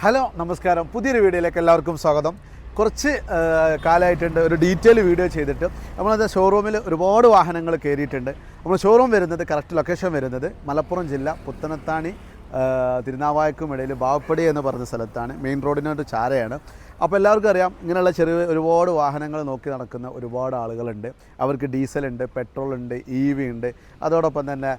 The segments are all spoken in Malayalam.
ഹലോ നമസ്കാരം. പുതിയൊരു വീഡിയോയിലേക്ക് എല്ലാവർക്കും സ്വാഗതം. കുറച്ച് കാലമായിട്ടുണ്ട് ഒരു ഡീറ്റെയിൽ വീഡിയോ ചെയ്തിട്ട്. നമ്മളത് ഷോറൂമിൽ ഒരുപാട് വാഹനങ്ങൾ കയറിയിട്ടുണ്ട്. നമ്മൾ ഷോറൂം വരുന്നത് കറക്റ്റ് ലൊക്കേഷൻ വരുന്നത് മലപ്പുറം ജില്ല പുത്തനത്താണി തിരുനാവായക്കും ഇടയിൽ ബാവപ്പടി എന്ന് പറഞ്ഞ സ്ഥലത്താണ്. മെയിൻ റോഡിനൊരു ചാരയാണ്. അപ്പോൾ എല്ലാവർക്കും അറിയാം ഇങ്ങനെയുള്ള ചെറിയ ഒരുപാട് വാഹനങ്ങൾ നോക്കി നടക്കുന്ന ഒരുപാട് ആളുകളുണ്ട്. അവർക്ക് ഡീസലുണ്ട് പെട്രോൾ ഉണ്ട് ഇ വി ഉണ്ട് അതോടൊപ്പം തന്നെ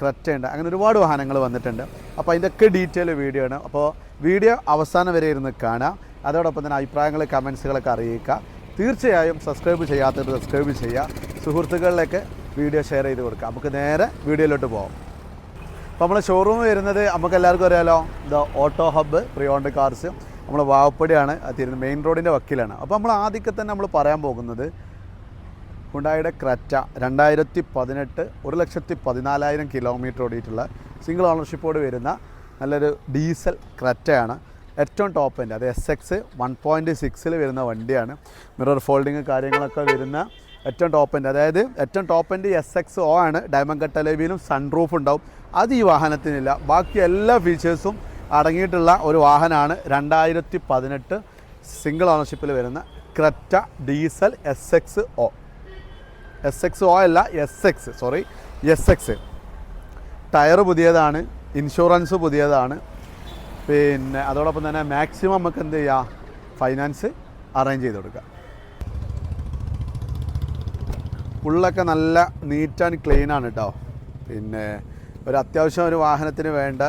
ക്രറ്റ ഉണ്ട് അങ്ങനെ ഒരുപാട് വാഹനങ്ങൾ വന്നിട്ടുണ്ട്. അപ്പോൾ അതിന്റെയൊക്കെ ഡീറ്റെയിൽ വീഡിയോ ആണ്. അപ്പോൾ വീഡിയോ അവസാനം വരെ ഇരുന്ന് കാണാം. അതോടൊപ്പം തന്നെ അഭിപ്രായങ്ങൾ കമൻസുകളൊക്കെ അറിയിക്കുക തീർച്ചയായും സബ്സ്ക്രൈബ് ചെയ്യാത്തവർ സബ്സ്ക്രൈബ് ചെയ്യുക. സുഹൃത്തുക്കളിലേക്ക് വീഡിയോ ഷെയർ ചെയ്ത് കൊടുക്കുക നമുക്ക് നേരെ വീഡിയോയിലോട്ട് പോകാം അപ്പോൾ നമ്മളെ ഷോറൂം വരുന്നത് നമുക്ക് എല്ലാവർക്കും അറിയാലോ the auto hub pre owned cars നമ്മൾ വാവപ്പടിയാണ് തിരുന്ന മെയിൻ റോഡിന്റെ വക്കിലാണ്. അപ്പോൾ നമ്മൾ ആദ്യമൊക്കെ തന്നെ നമ്മൾ പറയാൻ പോകുന്നത് ഹുണ്ടായുടെ ക്രറ്റ രണ്ടായിരത്തി പതിനെട്ട് ഒരു ലക്ഷത്തി പതിനാലായിരം കിലോമീറ്റർ ഓടിയിട്ടുള്ള സിംഗിൾ ഓണർഷിപ്പോട് വരുന്ന നല്ലൊരു ഡീസൽ ക്രറ്റയാണ് ഏറ്റവും ടോപ്പ് എന്റെ അത് എസ് എക്സ് വൺ പോയിന്റ് സിക്സിൽ വരുന്ന വണ്ടിയാണ്. മിറർ ഫോൾഡിങ് കാര്യങ്ങളൊക്കെ വരുന്ന ഏറ്റവും ടോപ്പ് എന്റെ അതായത് ഏറ്റവും ടോപ്പ് എന്റെ എസ് എക്സ് ഒ ആണ്. ഡയമണ്ട് കട്ട് അലേവിയിലും സൺറൂഫ് ഉണ്ടാവും. അത് ഈ വാഹനത്തിനില്ല. ബാക്കി എല്ലാ ഫീച്ചേഴ്സും അടങ്ങിയിട്ടുള്ള ഒരു വാഹനമാണ്. രണ്ടായിരത്തി പതിനെട്ട് സിംഗിൾ ഓണർഷിപ്പിൽ വരുന്ന Creta diesel S X O S X O അല്ല S X sorry S X tyre പുതിയതാണ് ഇൻഷുറൻസ് പുതിയതാണ്. പിന്നെ അതോടൊപ്പം തന്നെ മാക്സിമം നമുക്ക് എന്ത് ചെയ്യാം? ഫൈനാൻസ് അറേഞ്ച് ചെയ്ത് കൊടുക്കാം. ഉള്ളൊക്കെ നല്ല നീറ്റ് ആൻഡ് ക്ലീൻ ആണ് കേട്ടോ പിന്നെ ഒരു അത്യാവശ്യം ഒരു വാഹനത്തിന് വേണ്ട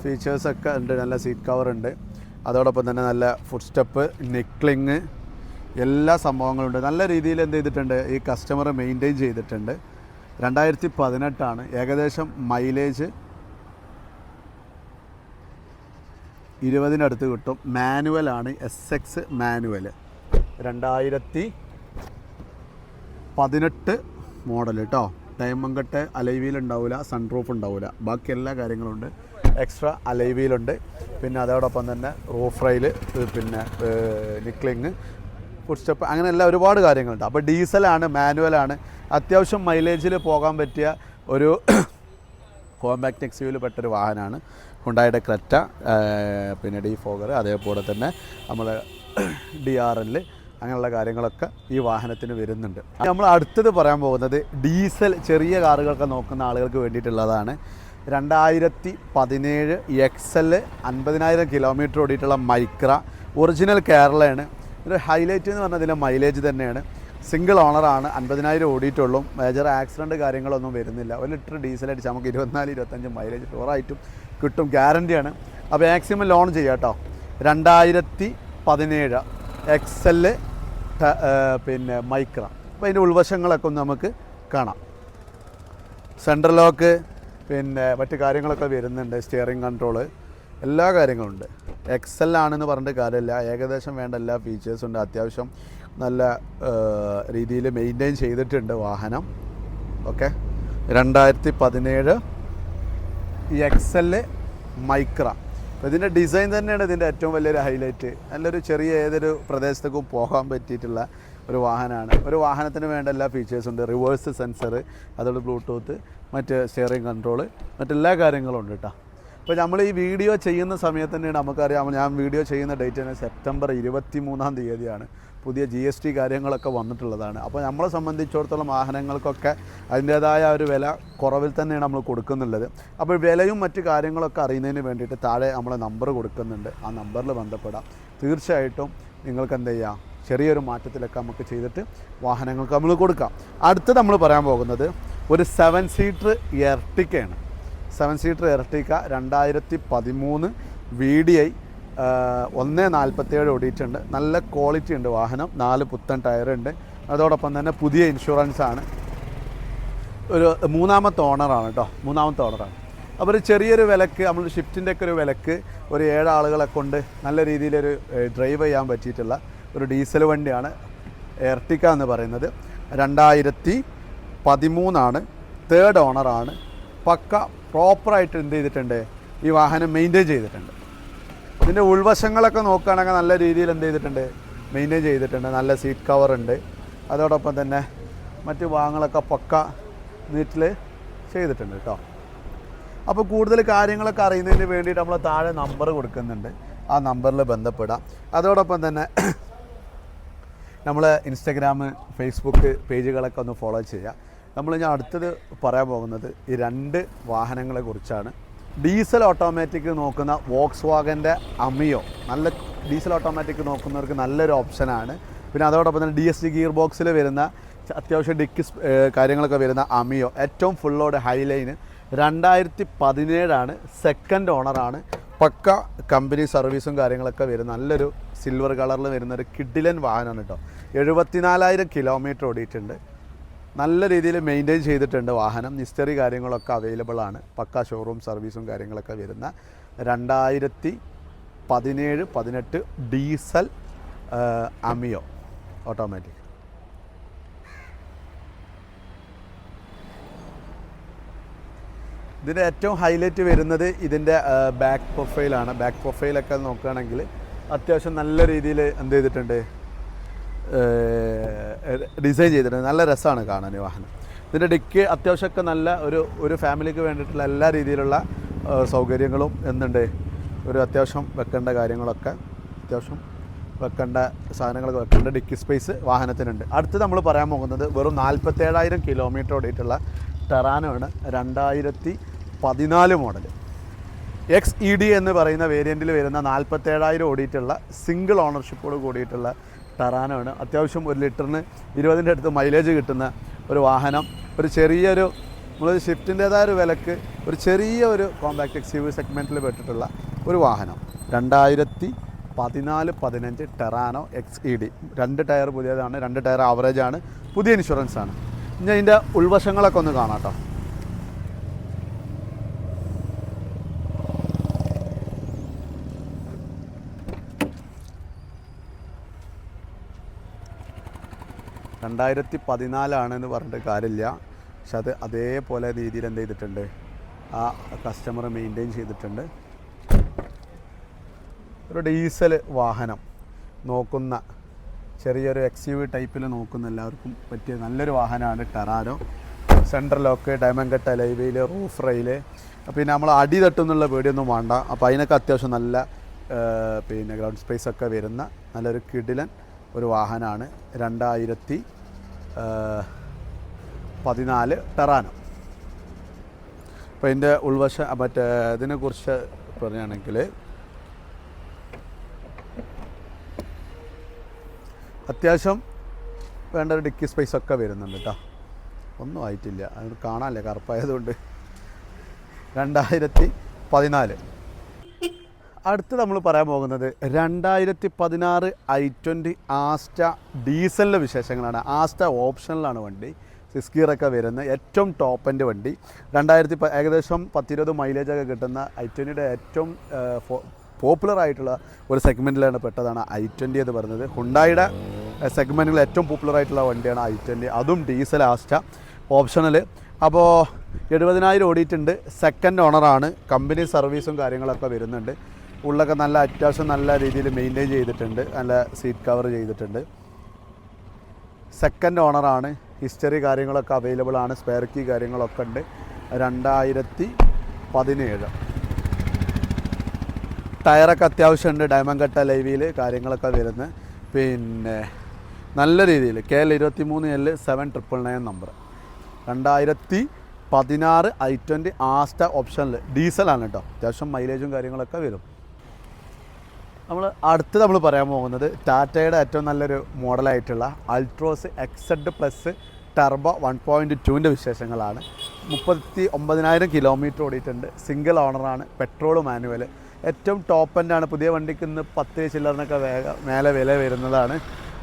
ഫീച്ചേഴ്സൊക്കെ ഉണ്ട് നല്ല സീറ്റ് കവർ ഉണ്ട്. അതോടൊപ്പം തന്നെ നല്ല ഫുഡ് സ്റ്റെപ്പ് നിക്ലിങ് എല്ലാ സംഭവങ്ങളും ഉണ്ട്. നല്ല രീതിയിൽ എന്ത് ചെയ്തിട്ടുണ്ട്? ഈ കസ്റ്റമർ മെയിന്റെയിൻ ചെയ്തിട്ടുണ്ട്. രണ്ടായിരത്തി പതിനെട്ടാണ് ഏകദേശം മൈലേജ് ഇരുപതിനടുത്ത് കിട്ടും. മാനുവലാണ് എസ് എക്സ് മാനുവൽ രണ്ടായിരത്തി പതിനെട്ട് മോഡൽ കേട്ടോ ഡയമണ്ട് കട്ട് അലൈവിയിൽ ഉണ്ടാവില്ല സൺറൂഫ് ഉണ്ടാവില്ല ബാക്കി എല്ലാ കാര്യങ്ങളും ഉണ്ട് എക്സ്ട്രാ അലൈവിയിലുണ്ട് പിന്നെ അതോടൊപ്പം തന്നെ റൂഫ് റൈൽ പിന്നെ നിക്ലിങ് ഫുഡ് അങ്ങനെ എല്ലാം ഒരുപാട് കാര്യങ്ങളുണ്ട്. അപ്പോൾ ഡീസലാണ് മാനുവലാണ് അത്യാവശ്യം മൈലേജിൽ പോകാൻ പറ്റിയ ഒരു കോമ്പാക്ട് എക്സ്യൂവിൽ പെട്ടൊരു വാഹനമാണ്. ഹുണ്ടായുടെ ക്രെറ്റ പിന്നെ ഡി ഫോഗർ അതേപോലെ തന്നെ നമ്മൾ ഡി ആർ എൽ അങ്ങനെയുള്ള കാര്യങ്ങളൊക്കെ ഈ വാഹനത്തിന് വരുന്നുണ്ട്. നമ്മൾ അടുത്തത് പറയാൻ പോകുന്നത് ഡീസൽ ചെറിയ കാറുകളൊക്കെ നോക്കുന്ന ആളുകൾക്ക് വേണ്ടിയിട്ടുള്ളതാണ്. രണ്ടായിരത്തി പതിനേഴ് എക്സൽ അൻപതിനായിരം കിലോമീറ്റർ ഓടിയിട്ടുള്ള മൈക്ര ഒറിജിനൽ കേരളയാണ്. ഒരു ഹൈലൈറ്റ് എന്ന് പറഞ്ഞാൽ മൈലേജ് തന്നെയാണ്. സിംഗിൾ ഓണറാണ് അൻപതിനായിരം ഓടിയിട്ടുള്ളൂ. മേജർ ആക്സിഡന്റ് കാര്യങ്ങളൊന്നും വരുന്നില്ല. ഒരു ലിറ്റർ ഡീസൽ അടിച്ച് നമുക്ക് ഇരുപത്തിനാല് ഇരുപത്തഞ്ച് മൈലേജ് ടൂറായിട്ടും കിട്ടും ഗ്യാരണ്ടിയാണ് അപ്പോൾ മാക്സിമം ലോൺ ചെയ്യാം കേട്ടോ. രണ്ടായിരത്തി പതിനേഴ് എക്സ് എൽ പിന്നെ മൈക്ര. അപ്പോൾ അതിന്റെ ഉൾവശങ്ങളൊക്കെ ഒന്ന് നമുക്ക് കാണാം. സെൻട്രൽ ലോക്ക് പിന്നെ മറ്റു കാര്യങ്ങളൊക്കെ വരുന്നുണ്ട്. സ്റ്റിയറിംഗ് കൺട്രോൾ എല്ലാ കാര്യങ്ങളും ഉണ്ട്. എക്സൽ ആണെന്ന് പറഞ്ഞിട്ട് കാര്യമില്ല. ഏകദേശം വേണ്ട എല്ലാ ഫീച്ചേഴ്സും ഉണ്ട്. അത്യാവശ്യം നല്ല രീതിയിൽ മെയിന്റെയിൻ ചെയ്തിട്ടുണ്ട് വാഹനം. ഓക്കെ രണ്ടായിരത്തി പതിനേഴ് എക്സൽ മൈക്ര. അപ്പോൾ ഇതിന്റെ ഡിസൈൻ തന്നെയാണ് ഇതിന്റെ ഏറ്റവും വലിയൊരു ഹൈലൈറ്റ് നല്ലൊരു ചെറിയ ഏതൊരു പ്രദേശത്തേക്കും പോകാൻ പറ്റിയിട്ടുള്ള ഒരു വാഹനമാണ്. ഒരു വാഹനത്തിന് വേണ്ട എല്ലാ ഫീച്ചേഴ്സും ഉണ്ട്. റിവേഴ്സ് സെൻസർ അതുപോലെ ബ്ലൂടൂത്ത് മറ്റ് സ്റ്റിയറിംഗ് കൺട്രോൾ മറ്റെല്ലാ കാര്യങ്ങളും ഉണ്ട് കേട്ടോ അപ്പോൾ നമ്മൾ ഈ വീഡിയോ ചെയ്യുന്ന സമയത്ത് തന്നെയാണ് നമുക്കറിയാം ഞാൻ വീഡിയോ ചെയ്യുന്ന ഡേറ്റ് തന്നെ സെപ്റ്റംബർ ഇരുപത്തി മൂന്നാം തീയതിയാണ്. പുതിയ ജി എസ് ടി കാര്യങ്ങളൊക്കെ വന്നിട്ടുള്ളതാണ്. അപ്പോൾ നമ്മളെ സംബന്ധിച്ചിടത്തോളം വാഹനങ്ങൾക്കൊക്കെ അതിന്റേതായ ഒരു വില കുറവിൽ തന്നെയാണ് നമ്മൾ കൊടുക്കുന്നുള്ളത്. അപ്പോൾ വിലയും മറ്റു കാര്യങ്ങളൊക്കെ അറിയുന്നതിന് വേണ്ടിയിട്ട് താഴെ നമ്മൾ നമ്പർ കൊടുക്കുന്നുണ്ട്. ആ നമ്പറിൽ ബന്ധപ്പെടാം. തീർച്ചയായിട്ടും നിങ്ങൾക്ക് എന്ത് ചെയ്യാം? ചെറിയൊരു മാറ്റത്തിലൊക്കെ നമുക്ക് ചെയ്തിട്ട് വാഹനങ്ങൾക്ക് നമ്മൾ കൊടുക്കാം. അടുത്ത് നമ്മൾ പറയാൻ പോകുന്നത് ഒരു സെവൻ സീറ്റർ എർട്ടിക്കയാണ് സെവൻ സീറ്റർ എർട്ടിക്ക രണ്ടായിരത്തി പതിമൂന്ന് വി ഡി ഐ ഒന്ന് നാൽപ്പത്തേഴ് ഓടിയിട്ടുണ്ട്. നല്ല ക്വാളിറ്റി ഉണ്ട് വാഹനം. നാല് പുത്തൻ ടയറുണ്ട് അതോടൊപ്പം തന്നെ പുതിയ ഇൻഷുറൻസ് ആണ്. ഒരു മൂന്നാമത്തെ ഓണറാണ് കേട്ടോ മൂന്നാമത്തെ ഓണറാണ് അപ്പോൾ ഒരു ചെറിയൊരു വിലക്ക് നമ്മൾ ഷിഫ്റ്റിന്റെ ഒക്കെ ഒരു വിലക്ക് ഒരു ഏഴാളുകളെ കൊണ്ട് നല്ല രീതിയിലൊരു ഡ്രൈവ് ചെയ്യാൻ പറ്റിയിട്ടുള്ള ഒരു ഡീസൽ വണ്ടിയാണ് എർട്ടിക്ക എന്ന് പറയുന്നത്. രണ്ടായിരത്തി പതിമൂന്നാണ് തേർഡ് ഓണറാണ് പക്ക പ്രോപ്പറായിട്ട് എന്ത് ചെയ്തിട്ടുണ്ട്? ഈ വാഹനം മെയിന്റെയിൻ ചെയ്തിട്ടുണ്ട്. ഇതിന്റെ ഉൾവശങ്ങളൊക്കെ നോക്കുകയാണെങ്കിൽ നല്ല രീതിയിൽ എന്ത് ചെയ്തിട്ടുണ്ട്? മെയിന്റെയിൻ ചെയ്തിട്ടുണ്ട്. നല്ല സീറ്റ് കവർ ഉണ്ട്. അതോടൊപ്പം തന്നെ മറ്റ് ഭാഗങ്ങളൊക്കെ പക്ക നീറ്റിൽ ചെയ്തിട്ടുണ്ട് കേട്ടോ. അപ്പോൾ കൂടുതൽ കാര്യങ്ങളൊക്കെ അറിയുന്നതിന് വേണ്ടിയിട്ട് നമ്മൾ താഴെ നമ്പർ കൊടുക്കുന്നുണ്ട്. ആ നമ്പറിൽ ബന്ധപ്പെടാം. അതോടൊപ്പം തന്നെ നമ്മൾ ഇൻസ്റ്റഗ്രാം ഫേസ്ബുക്ക് പേജുകളൊക്കെ ഒന്ന് ഫോളോ ചെയ്യുക. നമ്മൾ ഞാൻ അടുത്തത് പറയാൻ പോകുന്നത് ഈ രണ്ട് വാഹനങ്ങളെ കുറിച്ചാണ്. ഡീസൽ ഓട്ടോമാറ്റിക് നോക്കുന്ന വോക്സ് വാഗന്റെ അമിയോ. നല്ല ഡീസൽ ഓട്ടോമാറ്റിക് നോക്കുന്നവർക്ക് നല്ലൊരു ഓപ്ഷനാണ്. പിന്നെ അതോടൊപ്പം തന്നെ ഡി എസ് ഡി ഗിയർ ബോക്സിൽ വരുന്ന അത്യാവശ്യം ഡിക്ക് കാര്യങ്ങളൊക്കെ വരുന്ന അമിയോ. ഏറ്റവും ഫുള്ളോട് ഹൈലൈന് രണ്ടായിരത്തി പതിനേഴാണ് സെക്കൻഡ് ഓണറാണ് പക്ക കമ്പനി സർവീസും കാര്യങ്ങളൊക്കെ വരുന്ന നല്ലൊരു സിൽവർ കളറിൽ വരുന്ന ഒരു കിഡിലൻ വാഹനമാണ് കേട്ടോ എഴുപത്തിനാലായിരം കിലോമീറ്റർ ഓടിയിട്ടുണ്ട്. നല്ല രീതിയിൽ മെയിന്റെയിൻ ചെയ്തിട്ടുണ്ട് വാഹനം. ഹിസ്റ്ററി കാര്യങ്ങളൊക്കെ അവൈലബിൾ ആണ്. പക്ക ഷോറൂം സർവീസും കാര്യങ്ങളൊക്കെ വരുന്ന രണ്ടായിരത്തി പതിനേഴ് പതിനെട്ട് ഡീസൽ അമിയോ ഓട്ടോമാറ്റിക് ഇതിന്റെ ഏറ്റവും ഹൈലൈറ്റ് വരുന്നത് ഇതിന്റെ ബാക്ക് പ്രൊഫൈലാണ് ബാക്ക് പ്രൊഫൈലൊക്കെ നോക്കുകയാണെങ്കിൽ അത്യാവശ്യം നല്ല രീതിയിൽ എന്ത് ചെയ്തിട്ടുണ്ട്? ഡിസൈൻ ചെയ്തിട്ടുണ്ട് നല്ല രസമാണ് കാണാൻ ഈ വാഹനം. ഇതിന്റെ ഡിക്ക് അത്യാവശ്യമൊക്കെ നല്ല ഒരു ഒരു ഫാമിലിക്ക് വേണ്ടിയിട്ടുള്ള എല്ലാ രീതിയിലുള്ള സൗകര്യങ്ങളും എന്നുണ്ട് ഒരു അത്യാവശ്യം വെക്കേണ്ട കാര്യങ്ങളൊക്കെ അത്യാവശ്യം വെക്കേണ്ട സാധനങ്ങളൊക്കെ വെക്കേണ്ട ഡിക്കി സ്പേസ് വാഹനത്തിനുണ്ട്. അടുത്ത് നമ്മൾ പറയാൻ പോകുന്നത് വെറും നാൽപ്പത്തേഴായിരം കിലോമീറ്റർ ഓടിയിട്ടുള്ള ടെറാനോയാണ് രണ്ടായിരത്തി പതിനാല് മോഡൽ എക്സ് ഇ ഡി എന്ന് പറയുന്ന വേരിയന്റിൽ വരുന്ന നാൽപ്പത്തേഴായിരം ഓടിയിട്ടുള്ള സിംഗിൾ ഓണർഷിപ്പോട് കൂടിയിട്ടുള്ള ടറാനോയാണ് അത്യാവശ്യം ഒരു ലിറ്ററിന് ഇരുപതിന്റെ അടുത്ത് മൈലേജ് കിട്ടുന്ന ഒരു വാഹനം. ഒരു ചെറിയൊരു നമ്മളൊരു ഷിഫ്റ്റിന്റേതായ ഒരു വിലക്ക് ഒരു ചെറിയ ഒരു കോമ്പാക്ട് എക്സീവ് സെഗ്മെന്റിൽ പെട്ടിട്ടുള്ള ഒരു വാഹനം. രണ്ടായിരത്തി പതിനാല് പതിനഞ്ച് ടെറാനോ എക്സ് ഇ ഡി രണ്ട് ടയർ പുതിയതാണ് രണ്ട് ടയർ ആവറേജാണ് പുതിയ ഇൻഷുറൻസാണ് ഇനി അതിന്റെ ഉൾവശങ്ങളൊക്കെ ഒന്ന് കാണാം കേട്ടോ. രണ്ടായിരത്തി പതിനാലാണെന്ന് പറഞ്ഞിട്ട് കാര്യമില്ല. പക്ഷെ അത് അതേപോലെ രീതിയിൽ എന്ത് ചെയ്തിട്ടുണ്ട്. ആ കസ്റ്റമർ മെയിന്റെയിൻ ചെയ്തിട്ടുണ്ട്. ഒരു ഡീസൽ വാഹനം നോക്കുന്ന ചെറിയൊരു എക്സ് യു വി ടൈപ്പിൽ നോക്കുന്ന എല്ലാവർക്കും പറ്റിയ നല്ലൊരു വാഹനമാണ് Terrano central lock diamond cut ലൈവയിൽ roof rail പിന്നെ നമ്മൾ അടി തട്ടുന്നുള്ള പേടിയൊന്നും വേണ്ട. അപ്പോൾ അതിനൊക്കെ അത്യാവശ്യം നല്ല പിന്നെ ഗ്രൗണ്ട് സ്പേസ് ഒക്കെ വരുന്ന നല്ലൊരു കിടിലൻ ഒരു വാഹനമാണ്. രണ്ടായിരത്തി പതിനാല് ടെറാനോ. അപ്പോൾ ഇതിന്റെ ഉൾവശ മറ്റേ ഇതിനെക്കുറിച്ച് പറയുകയാണെങ്കിൽ അത്യാവശ്യം വേണ്ട ഒരു ഡിക്കി സ്പേസ് ഒക്കെ വരുന്നുണ്ട് കേട്ടോ. ഒന്നും ആയിട്ടില്ല. അത് കാണാനല്ലേ കറുപ്പായതുകൊണ്ട്. രണ്ടായിരത്തി പതിനാല്. അടുത്ത് നമ്മൾ പറയാൻ പോകുന്നത് രണ്ടായിരത്തി പതിനാറ് ഐ ട്വന്റി ആസ്റ്റ ഡീസലിന്റെ വിശേഷങ്ങളാണ്. ആസ്റ്റ ഓപ്ഷനിലാണ് വണ്ടി. സിക്സ് ഗിയറൊക്കെ വരുന്ന ഏറ്റവും ടോപ്പ് എന്റെ വണ്ടി. രണ്ടായിരത്തി ഏകദേശം പത്തിരുപത് മൈലേജൊക്കെ കിട്ടുന്ന ഐ ട്വന്റിയുടെ ഏറ്റവും പോപ്പുലർ ആയിട്ടുള്ള ഒരു സെഗ്മെന്റിലാണ് പെട്ടതാണ് ഐ ട്വന്റി എന്ന് പറയുന്നത്. ഹുണ്ടായുടെ സെഗ്മെന്റിൽ ഏറ്റവും പോപ്പുലർ ആയിട്ടുള്ള വണ്ടിയാണ് ഐ ട്വന്റി അതും ഡീസൽ ആസ്റ്റ ഓപ്ഷണൽ അപ്പോൾ എഴുപതിനായിരം ഓടിയിട്ടുണ്ട്. സെക്കൻഡ് ഓണറാണ് കമ്പനി സർവീസും കാര്യങ്ങളൊക്കെ വരുന്നുണ്ട്. ഉള്ളൊക്കെ നല്ല അത്യാവശ്യം നല്ല രീതിയിൽ മെയിന്റെയിൻ ചെയ്തിട്ടുണ്ട്. നല്ല സീറ്റ് കവർ ചെയ്തിട്ടുണ്ട്. സെക്കൻഡ് ഓണറാണ് ഹിസ്റ്ററി കാര്യങ്ങളൊക്കെ അവൈലബിൾ ആണ്. സ്പെയർ കീ കാര്യങ്ങളൊക്കെ ഉണ്ട്. രണ്ടായിരത്തി പതിനേഴ് ടയറൊക്കെ അത്യാവശ്യമുണ്ട് ഡയമണ്ട് കട്ട ലൈവിയിൽ കാര്യങ്ങളൊക്കെ വരുന്നത്. പിന്നെ നല്ല രീതിയിൽ കെ എൽ ഇരുപത്തി മൂന്ന് L seven triple nine number രണ്ടായിരത്തി പതിനാറ് ഐ ട്വന്റി ആസ്റ്റ ഓപ്ഷനിൽ ഡീസലാണ് കേട്ടോ. അത്യാവശ്യം മൈലേജും കാര്യങ്ങളൊക്കെ വരും. നമ്മൾ അടുത്ത് നമ്മൾ പറയാൻ പോകുന്നത് ടാറ്റയുടെ ഏറ്റവും നല്ലൊരു മോഡലായിട്ടുള്ള Altroz X Z plus turbo one point ടുവിന്റെ വിശേഷങ്ങളാണ്. മുപ്പത്തി ഒമ്പതിനായിരം കിലോമീറ്റർ ഓടിയിട്ടുണ്ട് സിംഗിൾ ഓണറാണ് പെട്രോൾ മാനുവൽ ഏറ്റവും ടോപ്പ് എൻഡാണ് പുതിയ വണ്ടിക്ക് ഇന്ന് പത്ത് ചില്ലറിനൊക്കെ വേഗ മേലെ വില വരുന്നതാണ്.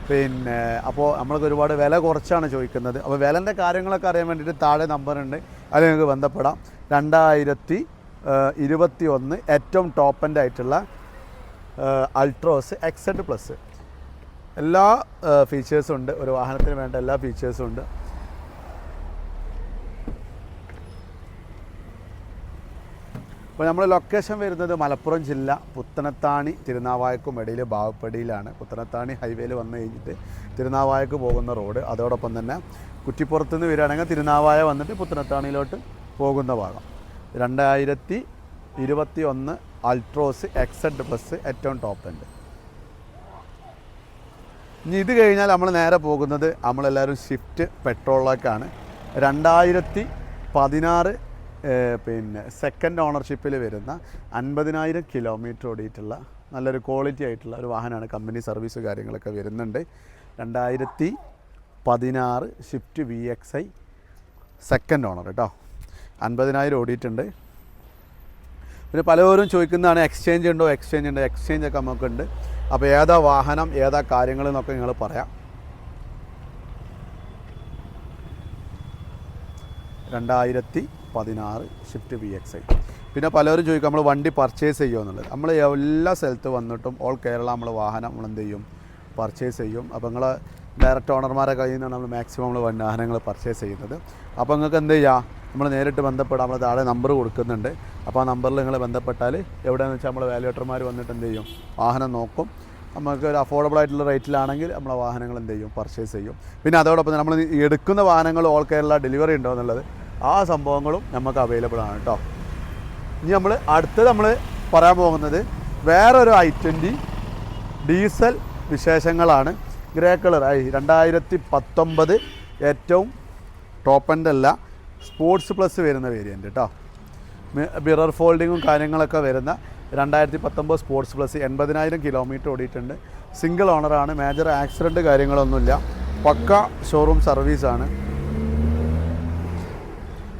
പിന്നെ അപ്പോൾ നമ്മൾക്ക് ഒരുപാട് വില കുറച്ചാണ് ചോദിക്കുന്നത്. അപ്പോൾ വിലന്റെ കാര്യങ്ങളൊക്കെ അറിയാൻ വേണ്ടിയിട്ട് താഴെ നമ്പറുണ്ട് അതിൽ നിങ്ങൾക്ക് ബന്ധപ്പെടാം. രണ്ടായിരത്തി ഇരുപത്തി ഒന്ന് ഏറ്റവും ടോപ്പ് എൻഡ് ആയിട്ടുള്ള അൾട്രോസ് എക്സഡ് പ്ലസ് എല്ലാ ഫീച്ചേഴ്സും ഉണ്ട്. ഒരു വാഹനത്തിന് വേണ്ട എല്ലാ ഫീച്ചേഴ്സും ഉണ്ട്. അപ്പോൾ നമ്മൾ ലൊക്കേഷൻ വരുന്നത് മലപ്പുറം ജില്ല പുത്തനത്താണി തിരുനാവായക്കും ഇടയിൽ ബാവപ്പടിയിലാണ്. പുത്തനത്താണി ഹൈവേയിൽ വന്നു കഴിഞ്ഞിട്ട് തിരുനാവായക്ക് പോകുന്ന റോഡ് അതോടൊപ്പം തന്നെ കുറ്റിപ്പുറത്തുനിന്ന് വരികയാണെങ്കിൽ തിരുനാവായ വന്നിട്ട് പുത്തനത്താണിയിലോട്ട് പോകുന്ന ഭാഗം. രണ്ടായിരത്തി ഇരുപത്തി ഒന്ന് അൾട്രോസ് എക്സഡ് പ്ലസ് ഏറ്റവും ടോപ്പ് ഉണ്ട്. ഇനി ഇത് കഴിഞ്ഞാൽ നമ്മൾ നേരെ പോകുന്നത് നമ്മളെല്ലാവരും ഷിഫ്റ്റ് പെട്രോളിലേക്കാണ് രണ്ടായിരത്തി പതിനാറ് പിന്നെ സെക്കൻഡ് ഓണർഷിപ്പിൽ വരുന്ന അൻപതിനായിരം കിലോമീറ്റർ ഓടിയിട്ടുള്ള നല്ലൊരു ക്വാളിറ്റി ആയിട്ടുള്ള ഒരു വാഹനമാണ് കമ്പനി സർവീസ് കാര്യങ്ങളൊക്കെ വരുന്നുണ്ട്. രണ്ടായിരത്തി പതിനാറ് Swift V X I second owner കേട്ടോ അൻപതിനായിരം ഓടിയിട്ടുണ്ട്. പിന്നെ പലവരും ചോദിക്കുന്നതാണ് എക്സ്ചേഞ്ച് ഉണ്ടോ എക്സ്ചേഞ്ച് ഉണ്ടോ? എക്സ്ചേഞ്ച് ഒക്കെ നമുക്കുണ്ട്. അപ്പോൾ ഏതാ വാഹനം ഏതാ കാര്യങ്ങൾ എന്നൊക്കെ നിങ്ങൾ പറയാം. രണ്ടായിരത്തി പതിനാറ് ഷിഫ്റ്റ് വി എക്സ് ഐ പിന്നെ പലരും ചോദിക്കും നമ്മൾ വണ്ടി പർച്ചേസ് ചെയ്യുമോ എന്നുള്ളത്. നമ്മൾ എല്ലാ സ്ഥലത്ത് വന്നിട്ടും ഓൾ കേരള നമ്മൾ വാഹനം നമ്മൾ എന്ത് ചെയ്യും? പർച്ചേസ് ചെയ്യും. അപ്പോൾ നിങ്ങൾ ഡയറക്റ്റ് ഓണർമാരെ കയ്യിൽ നിന്നാണ് നമ്മൾ മാക്സിമം നമ്മൾ വാഹനങ്ങൾ പർച്ചേസ് ചെയ്യുന്നത്. അപ്പോൾ നിങ്ങൾക്ക് എന്ത് ചെയ്യുക നമ്മൾ നേരിട്ട് ബന്ധപ്പെടാം നമ്മൾ താഴെ നമ്പർ കൊടുക്കുന്നുണ്ട്. അപ്പോൾ ആ നമ്പറിൽ നിങ്ങൾ ബന്ധപ്പെട്ടാൽ എവിടെയാണെന്ന് വെച്ചാൽ നമ്മൾ വാലുവേറ്റർമാർ വന്നിട്ട് എന്ത് ചെയ്യും? വാഹനം നോക്കും. നമുക്ക് ഒരു അഫോർഡബിൾ ആയിട്ടുള്ള റേറ്റിലാണെങ്കിൽ നമ്മളെ വാഹനങ്ങൾ എന്ത് ചെയ്യും? പർച്ചേസ് ചെയ്യും. പിന്നെ അതോടൊപ്പം നമ്മൾ എടുക്കുന്ന വാഹനങ്ങൾ ഓൾ കേരള ഡെലിവറി ഉണ്ടോ എന്നുള്ളത് ആ സംഭവങ്ങളും നമുക്ക് അവൈലബിൾ ആണ് കേട്ടോ ഇനി നമ്മൾ അടുത്തത് നമ്മൾ പറയാൻ പോകുന്നത് വേറൊരു ഐ ട്വന്റി ഡീസൽ വിശേഷങ്ങളാണ്. ഗ്രേ കളർ ആയി രണ്ടായിരത്തി പത്തൊമ്പത് ഏറ്റവും ടോപ്പ് എൻഡ് അല്ല. സ്പോർട്സ് പ്ലസ് വരുന്ന വേരിയന്റ് കേട്ടോ ബിറർ ഫോൾഡിങ്ങും കാര്യങ്ങളൊക്കെ വരുന്ന രണ്ടായിരത്തി പത്തൊമ്പത് സ്പോർട്സ് പ്ലസ് എൺപതിനായിരം കിലോമീറ്റർ ഓടിയിട്ടുണ്ട്. സിംഗിൾ ഓണറാണ് മേജർ ആക്സിഡന്റ് കാര്യങ്ങളൊന്നുമില്ല. പക്ക ഷോറൂം സർവീസാണ്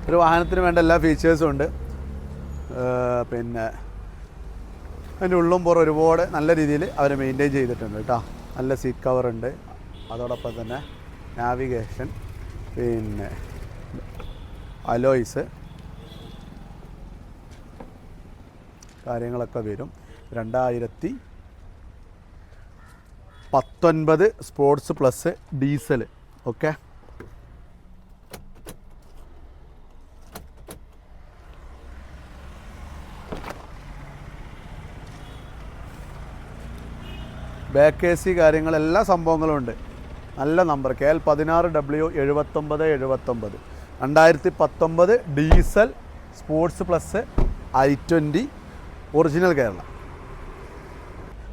ഒരു വാഹനത്തിന് വേണ്ട എല്ലാ ഫീച്ചേഴ്സും ഉണ്ട്. പിന്നെ അതിന്റെ ഉള്ളും പുറം ഒരുപാട് നല്ല രീതിയിൽ അവർ മെയിന്റെയിൻ ചെയ്തിട്ടുണ്ട് കേട്ടോ നല്ല സീറ്റ് കവറുണ്ട് അതോടൊപ്പം തന്നെ നാവിഗേഷൻ പിന്നെ അലോയ്സ്. കാര്യങ്ങളൊക്കെ വരും. രണ്ടായിരത്തി പത്തൊൻപത് sports plus diesel. Okay? Back A C കാര്യങ്ങൾ എല്ലാ സംഭവങ്ങളും ഉണ്ട്. നല്ല നമ്പർ. കെ എൽ പതിനാറ് ഡബ്ല്യു എഴുപത്തൊമ്പത് എഴുപത്തൊമ്പത്. രണ്ടായിരത്തി പത്തൊമ്പത് diesel sports plus I twenty original Kerala.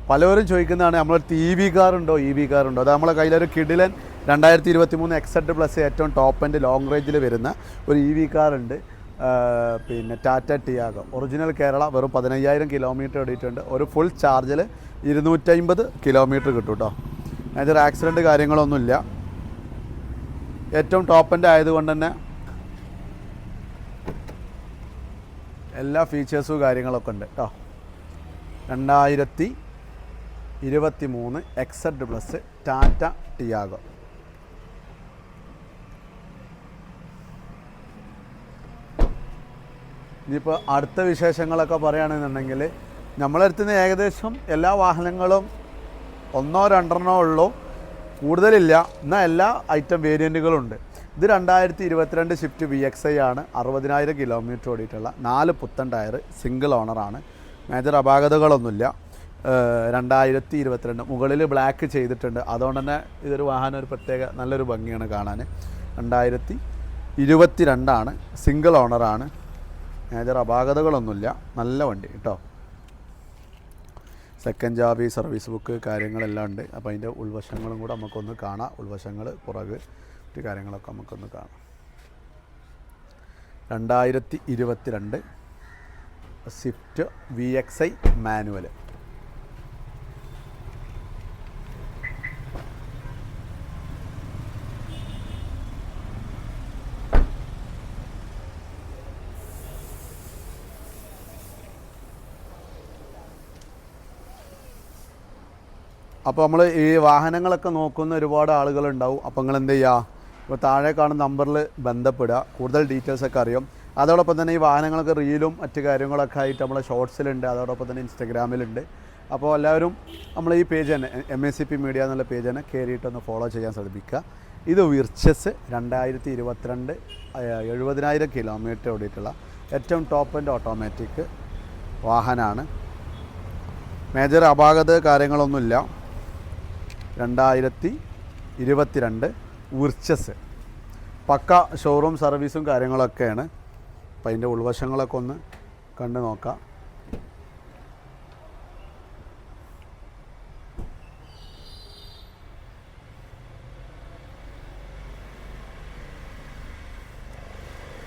പലവരും ചോദിക്കുന്നതാണ് നമ്മൾ ടി വി കാർ ഉണ്ടോ ഇ വി കാർ ഉണ്ടോ അത് നമ്മളെ കയ്യിലൊരു കിഡിലൻ രണ്ടായിരത്തി ഇരുപത്തി മൂന്ന് എക്സഡ് പ്ലസ് ഏറ്റവും ടോപ്പ് ആൻഡ് ലോങ് റേഞ്ചിൽ വരുന്ന ഒരു ഇ വി കാർ ഉണ്ട് പിന്നെ ടാറ്റ ടിയാഗോ ഒറിജിനൽ കേരള വെറും പതിനയ്യായിരം കിലോമീറ്റർ ഓടിയിട്ടുണ്ട്. ഒരു ഫുൾ ചാർജിൽ ഇരുന്നൂറ്റമ്പത് കിലോമീറ്റർ കിട്ടും കേട്ടോ മേജർ ആക്സിഡന്റ് കാര്യങ്ങളൊന്നുമില്ല. ഏറ്റവും ടോപ്പ് എൻഡ് ആയതുകൊണ്ട് തന്നെ എല്ലാ ഫീച്ചേഴ്സും കാര്യങ്ങളൊക്കെ ഉണ്ട് കേട്ടോ രണ്ടായിരത്തി ഇരുപത്തി മൂന്ന് എക്സഡ് പ്ലസ് ടാറ്റ ടിയാഗോ ഇനിയിപ്പോൾ അടുത്ത വിശേഷങ്ങളൊക്കെ പറയുകയാണെന്നുണ്ടെങ്കിൽ നമ്മളെ അടുത്ത് നിന്ന് ഏകദേശം എല്ലാ വാഹനങ്ങളും ഒന്നോ രണ്ടെണ്ണോ ഉള്ളൂ. കൂടുതലില്ല. എന്നാൽ എല്ലാ ഐറ്റം വേരിയന്റുകളും ഉണ്ട്. ഇത് രണ്ടായിരത്തി ഇരുപത്തിരണ്ട് ഷിഫ്റ്റ് വി എക്സ് ഐ ആണ്. അറുപതിനായിരം കിലോമീറ്റർ ഓടിയിട്ടുള്ള നാല് പുത്തൻ ടയർ സിംഗിൾ ഓണറാണ് മേജർ അപാകതകളൊന്നുമില്ല. രണ്ടായിരത്തി ഇരുപത്തിരണ്ട് മുകളിൽ ബ്ലാക്ക് ചെയ്തിട്ടുണ്ട്. അതുകൊണ്ട് തന്നെ ഇതൊരു വാഹനം ഒരു പ്രത്യേക നല്ലൊരു ഭംഗിയാണ് കാണാൻ രണ്ടായിരത്തി ഇരുപത്തി രണ്ടാണ് സിംഗിൾ ഓണറാണ് മേജർ അപാകതകളൊന്നുമില്ല. നല്ല വണ്ടി കേട്ടോ. സെക്കൻഡ് ജാബി സർവീസ് ബുക്ക് കാര്യങ്ങളെല്ലാം ഉണ്ട്. അപ്പോൾ അതിന്റെ ഉൾവശങ്ങളും കൂടെ നമുക്കൊന്ന് കാണാം. ഉൾവശങ്ങൾ പുറക്. മറ്റു കാര്യങ്ങളൊക്കെ നമുക്കൊന്ന് കാണാം. രണ്ടായിരത്തി ഇരുപത്തിരണ്ട് Swift V X I manual അപ്പോൾ നമ്മൾ ഈ വാഹനങ്ങളൊക്കെ നോക്കുന്ന ഒരുപാട് ആളുകളുണ്ടാവും. അപ്പോൾ നിങ്ങൾ എന്ത് ചെയ്യുക ഇപ്പോൾ താഴെ കാണുന്ന നമ്പറിൽ ബന്ധപ്പെടുക. കൂടുതൽ ഡീറ്റെയിൽസ് ഒക്കെ അറിയും. അതോടൊപ്പം തന്നെ ഈ വാഹനങ്ങൾക്ക് റീലും മറ്റു കാര്യങ്ങളൊക്കെ ആയിട്ട് നമ്മളെ ഷോർട്സിലുണ്ട്. അതോടൊപ്പം തന്നെ ഇൻസ്റ്റഗ്രാമിലുണ്ട്. അപ്പോൾ എല്ലാവരും നമ്മൾ ഈ പേജ് തന്നെ M S C P media എന്നുള്ള പേജ് തന്നെ കയറിയിട്ടൊന്ന് ഫോളോ ചെയ്യാൻ ശ്രമിക്കുക ഇത് വിർച്ചസ് രണ്ടായിരത്തി ഇരുപത്തിരണ്ട് എഴുപതിനായിരം കിലോമീറ്റർ ഓടിയിട്ടുള്ള ഏറ്റവും ടോപ്പ് ആൻഡ് ഓട്ടോമാറ്റിക് വാഹനമാണ് മേജർ അപാകത കാര്യങ്ങളൊന്നുമില്ല. രണ്ടായിരത്തി ഇരുപത്തിരണ്ട് ഉർച്ചസ്. പക്ക ഷോറൂം സർവീസും കാര്യങ്ങളൊക്കെയാണ്. അപ്പം അതിന്റെ ഉൾവശങ്ങളൊക്കെ ഒന്ന് കണ്ടു നോക്കാം.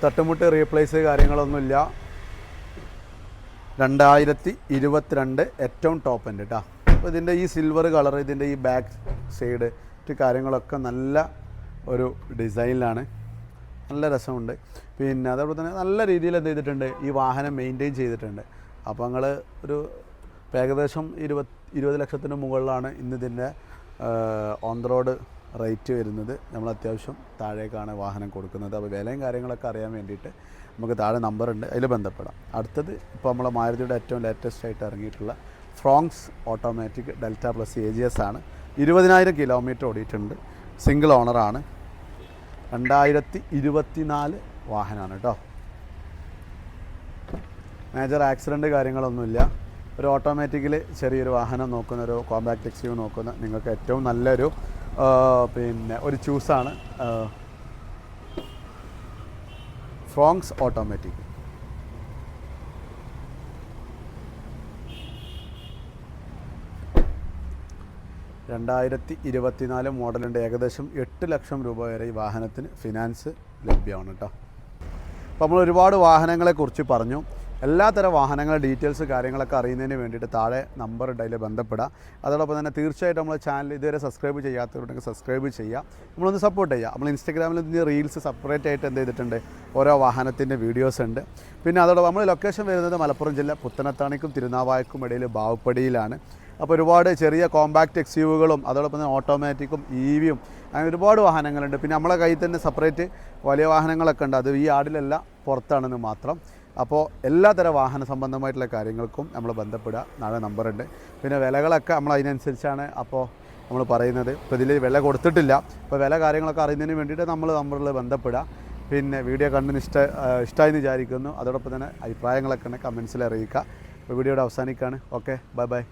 തട്ടുമുട്ട് റീപ്ലേസ് കാര്യങ്ങളൊന്നുമില്ല. രണ്ടായിരത്തി ഇരുപത്തിരണ്ട് ഏറ്റവും ടോപ്പ് എന്റെ കേട്ടോ അപ്പോൾ ഇതിന്റെ ഈ സിൽവർ കളർ ഇതിന്റെ ഈ ബാക്ക് സൈഡ് കാര്യങ്ങളൊക്കെ നല്ല ഒരു ഡിസൈനിലാണ്. നല്ല രസമുണ്ട്. പിന്നെ അതേപോലെ തന്നെ നല്ല രീതിയിൽ എന്ത് ചെയ്തിട്ടുണ്ട്? ഈ വാഹനം മെയിന്റെയിൻ ചെയ്തിട്ടുണ്ട്. അപ്പോൾ ഞങ്ങൾ ഒരു ഏകദേശം ഇരുപത് ഇരുപത് ലക്ഷത്തിന് മുകളിലാണ് ഇന്ന് ഇതിന്റെ ഓൺ റോഡ് റേറ്റ് വരുന്നത്. നമ്മൾ അത്യാവശ്യം താഴേക്കാണ് വാഹനം കൊടുക്കുന്നത്. അപ്പോൾ വിലയും കാര്യങ്ങളൊക്കെ അറിയാൻ വേണ്ടിയിട്ട് നമുക്ക് താഴെ നമ്പറുണ്ട് അതിൽ ബന്ധപ്പെടാം. അടുത്തത് ഇപ്പോൾ നമ്മളെ മാരുതിയുടെ ഏറ്റവും ലേറ്റസ്റ്റ് ആയിട്ട് ഇറങ്ങിയിട്ടുള്ള Fronx automatic delta plus A G S ആണ്. ഇരുപതിനായിരം കിലോമീറ്റർ ഓടിയിട്ടുണ്ട്. സിംഗിൾ ഓണറാണ് രണ്ടായിരത്തി ഇരുപത്തിനാല് വാഹനമാണ് കേട്ടോ മേജർ ആക്സിഡന്റ് കാര്യങ്ങളൊന്നുമില്ല. ഒരു ഓട്ടോമാറ്റിക്കലി ചെറിയൊരു വാഹനം നോക്കുന്ന ഒരു കോമ്പാക്ട് എക്സീവ് നോക്കുന്ന നിങ്ങൾക്ക് ഏറ്റവും നല്ലൊരു പിന്നെ ഒരു ചൂസാണ് ഫ്രോങ്സ് ഓട്ടോമാറ്റിക് രണ്ടായിരത്തി ഇരുപത്തിനാല് മോഡലിന്റെ ഏകദേശം എട്ട് ലക്ഷം രൂപ വരെ ഈ വാഹനത്തിന് ഫിനാൻസ് ലഭ്യമാണ് കേട്ടോ. അപ്പോൾ നമ്മൾ ഒരുപാട് വാഹനങ്ങളെക്കുറിച്ച് പറഞ്ഞു. എല്ലാ എല്ലാത്തരം വാഹനങ്ങളുടെ ഡീറ്റെയിൽസ് കാര്യങ്ങളൊക്കെ അറിയുന്നതിന് വേണ്ടിയിട്ട് താഴെ നമ്പർ അതിൽ ബന്ധപ്പെടാം അതോടൊപ്പം തന്നെ തീർച്ചയായിട്ടും നമ്മൾ ചാനൽ ഇതുവരെ സബ്സ്ക്രൈബ് ചെയ്യാത്തവരുണ്ടെങ്കിൽ സബ്സ്ക്രൈബ് ചെയ്യുക. നമ്മളൊന്ന് സപ്പോർട്ട് ചെയ്യുക. നമ്മൾ ഇൻസ്റ്റാഗ്രാമിൽ ഇതിന്റെ റീൽസ് സെപ്പറേറ്റ് ആയിട്ട് എന്ത് ചെയ്തിട്ടുണ്ട്? ഓരോ വാഹനത്തിന്റെ വീഡിയോസ് ഉണ്ട്. പിന്നെ അതോടൊപ്പം നമ്മൾ ലൊക്കേഷൻ വരുന്നത് മലപ്പുറം ജില്ല പുത്തനത്താണിക്കും തിരുനാവായക്കും ഇടയിൽ ബാവുപ്പടിയിലാണ്. അപ്പോൾ ഒരുപാട് ചെറിയ കോമ്പാക്റ്റ് എക്സ്യൂവുകളും അതോടൊപ്പം തന്നെ ഓട്ടോമാറ്റിക്കും ഇ വിയും അങ്ങനെ ഒരുപാട് വാഹനങ്ങളുണ്ട്. പിന്നെ നമ്മളെ കയ്യിൽ തന്നെ സെപ്പറേറ്റ് വലിയ വാഹനങ്ങളൊക്കെ ഉണ്ട്. അത് ഈ ആടിലല്ല പുറത്താണെന്ന് മാത്രം. അപ്പോൾ എല്ലാതര വാഹന സംബന്ധമായിട്ടുള്ള കാര്യങ്ങൾക്കും നമ്മൾ ബന്ധപ്പെടുക. നാളെ നമ്പറുണ്ട് പിന്നെ വിലകളൊക്കെ നമ്മൾ അതിനനുസരിച്ചാണ് അപ്പോൾ നമ്മൾ പറയുന്നത്. ഇപ്പോൾ ഇതിൽ വില കൊടുത്തിട്ടില്ല. അപ്പോൾ വില കാര്യങ്ങളൊക്കെ അറിയുന്നതിന് വേണ്ടിയിട്ട് നമ്മൾ നമ്പറിൽ ബന്ധപ്പെടുക. പിന്നെ വീഡിയോ കണ്ടിന് ഇഷ്ട ഇഷ്ടമായി വിചാരിക്കുന്നു. അതോടൊപ്പം തന്നെ അഭിപ്രായങ്ങളൊക്കെ കമൻസിൽ അറിയിക്കുക. വീഡിയോയുടെ അവസാനിക്കുകയാണ്. Okay bye bye